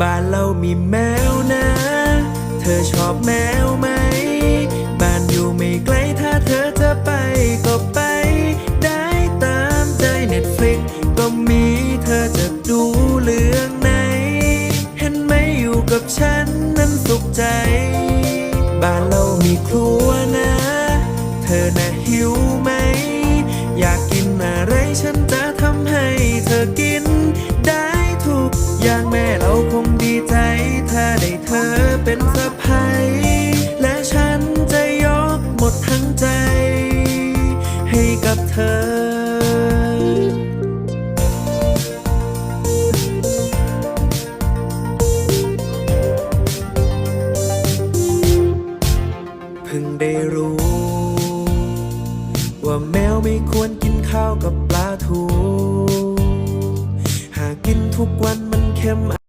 บ้านเรามีแมวนะ เธอชอบแมวไหม บ้านอยู่ไม่ไกลถ้าเธอจะไปก็ไป ได้ตามใจเน็ตฟลิกก็มีเธอจะดูเรื่องไหน เห็นไหมอยู่กับฉันนั้นสุขใจ บ้านเรามีครัวนะ เธอน่ะหิวไหม อยากกินอะไรฉันจะทำให้เธอกินได้ทุกอย่างแม่ ถ้าได้เธอเป็นสะพายและฉันจะยกหมดทั้งใจ ให้กับเธอพิ่งได้รู้ ว่าแมวไม่ควรกินข้าวกับปลาทู หากกินทุกวันมันเค็ม